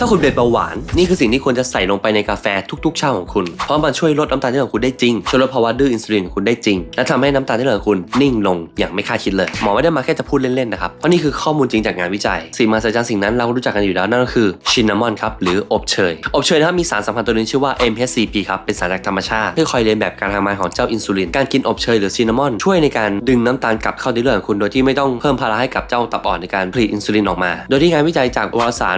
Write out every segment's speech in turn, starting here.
ถ้าคุณเป็นเบาหวาน นี่คือสิ่งที่ควรจะใส่ลงไปในกาแฟทุกๆเช้าของคุณ เพราะมันช่วยลดน้ำตาลที่เหลือของคุณได้จริง ช่วยลดภาวะดื้ออินซูลินของคุณได้จริง และทำให้น้ำตาลที่เหลือของคุณนิ่งลงอย่างไม่คาดคิดเลย หมอไม่ได้มาแค่จะพูดเล่นๆนะครับ เพราะนี่คือข้อมูลจริงจากงานวิจัย สิ่งมหัศจรรย์สิ่งนั้นเรารู้จักกันอยู่แล้วนั่นก็คือชินนามอนครับหรืออบเชย อบเชยนะครับมีสารสำคัญตัวหนึงชื่อว่า MHCP ครับเป็นสารจากธรรมชาติที่คอยเลียนแบบการทำงานของเจ้าอินซูลิน การกินอบเชยหรือซินนามอนช่วยในการดึงน้ำตาลกลับเข้าในเลือดของคุณ โดยที่ไม่ต้องเพิ่มภาระให้กับเจ้าตับอ่อนในการผลิตอินซูลินออกมา โดยที่งานวิจัยจากวารสาร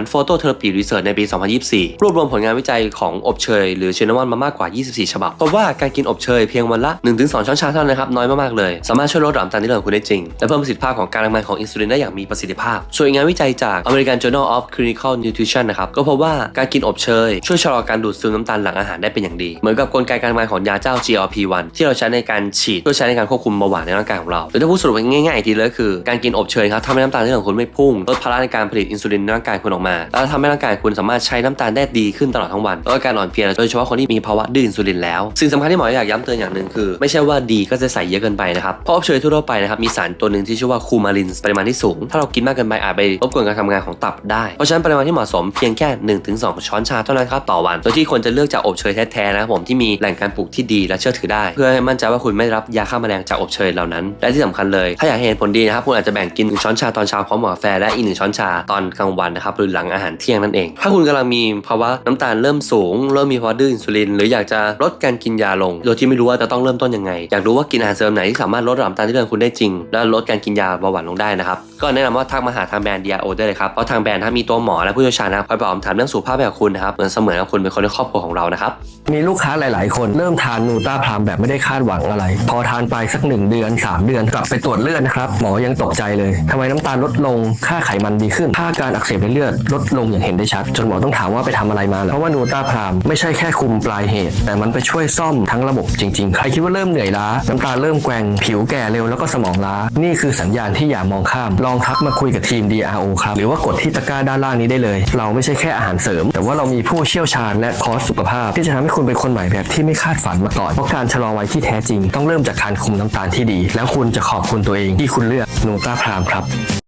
Phototherapy Research ในปี 2024 รวบรวมผลงานวิจัยของอบเชย หรือเชนนามอนมามากกว่า 24 ฉบับพบว่าการกินอบเชยเพียงวันละ 1-2 ช้อนชาเท่านั้นนะครับน้อยมากๆเลย สามารถช่วยลดระดับน้ำตาลในเลือของคุณได้จริง และเพิ่มประสิทธิภาพของการทำงานของอินซูลินได้อย่างมีประสิทธิภาพ ส่วนงานวิจัยจาก American Journal of Clinical Nutrition นะครับก็พบว่าการกินอบเชย ช่วยชะลอการดูดซึมน้ำตาลหลังอาหารได้เป็นอย่างดี เหมือนกับกลไกการทำงานของยาเจ้า GLP-1 ที่เราใช้ในการฉีดเพื่อใช้ในการควบคุมเบาหวานในร่างกายของเราหรือถ้าพูดสรุปง่ายๆอีกทีเลยคือการกินอบเชยครับทำให้น้ำตาลในเลือดของคุณไม่พุ่งลดภาระในการผลิตอินซูลินในร่างกายคุณออกมา แล้วทำให้ร่างกายคุณสามารถใช้น้ำตาลได้ดีขึ้นตลอดทั้งวันลดอาการอ่อนเพลียโดยเฉพาะคนที่มีภาวะดื้ออินซูลินแล้วสิ่งสำคัญที่หมออยากย้ำเตือนอย่างหนึ่งคือ ไม่ใช่ว่าดีก็จะใส่เยอะเกินไปนะครับเพราะอบเชยทั่วไปนะครับมีสารตัวหนึ่งที่ชื่อว่าคูมาลินปริมาณที่สูง ถ้าเรากินมากเกินไปอาจไปรบกวนการทำงานของตับได้เพราะฉะนั้นปริมาณที่เหมาะสมเพียงแค่ 1-2 ช้อนชาเท่านั้นครับต่อวันโดยที่ควรจะเลือกจากอบเชยแท้ๆนะครับผมที่มีแหล่งการปลูกที่ดีและเชื่อถือได้ เพื่อให้มั่นใจว่าคุณไม่รับยาฆ่าแมลงจากอบเชยเหล่านั้น และที่สำคัญเลย ถ้าอยากเห็นผลดีนะครับคุณอาจจะแบ่งกินหนึ่งช้อนชาตอนเช้าพร้อมกับกาแฟและอีกหนึ่งช้อนชาตอนกลางวันนะครับหรือหลังอาหารเที่ยงนั่นเองถ้าคุณกำลังมีภาวะน้ำตาลเริ่มสูง เริ่มมีภาวะดื้ออินซูลิน หรืออยากจะลดการกินยาลง โดยที่ไม่รู้ว่าจะต้องเริ่มต้นยังไง อยากรู้ว่ากินอาหารเสริมไหนที่สามารถลดระดับน้ำตาลที่เลือดคุณได้จริง และลดการกินยาเบาหวานลงได้นะครับ ก็แนะนำว่าทักมาหาทางแบรนด์ DRO ได้เลยครับ เพราะทางแบรนด์ถ้ามีตัวหมอและผู้เชี่ยวชาญนะครับคอยตอบคำถามเรื่องสุขภาพให้กับคุณนะครับ เหมือนเสมือนคุณเป็นคนในครอบครัวของเรานะครับ มีลูกค้าหลาย ๆ คนเริ่มทานนูต้าพรามแบบไม่ได้คาดหวังอะไร พอทานไปสักหนึ่งเดือน 3 เดือนกลับไปตรวจเลือดนะครับหมอยังตกใจเลยทำไมน้ำตาลลดลงค่าไขมันดีขึ้นค่าการอักเสบในเลือดลดลงอย่างเห็นได้ชัดจนหมอต้องถามว่าไปทำอะไรมาเหรอเพราะว่านูตาพรามไม่ใช่แค่คุมปลายเหตุ แต่มันไปช่วยซ่อมทั้งระบบจริง ๆ ใครคิดว่าเริ่มเหนื่อยล้า น้ำตาเริ่มแกว่งผิวแก่เร็วแล้วก็สมองล้า นี่คือสัญญาณที่อย่ามองข้าม ลองทักมาคุยกับทีม DRO ครับ หรือว่ากดที่ตะกร้าด้านล่างนี้ได้เลย เราไม่ใช่แค่อาหารเสริม แต่ว่าเรามีผู้เชี่ยวชาญและคอร์สสุขภาพ ที่จะทำให้คุณเป็นคนใหม่แบบที่ไม่คาดฝันมาก่อนเพราะการชะลอวัยที่แท้จริง ต้องเริ่มจากการคุมน้ำตาลที่ดี แล้วคุณจะขอบคุณตัวเองที่คุณเลือกนูตาพรามครับ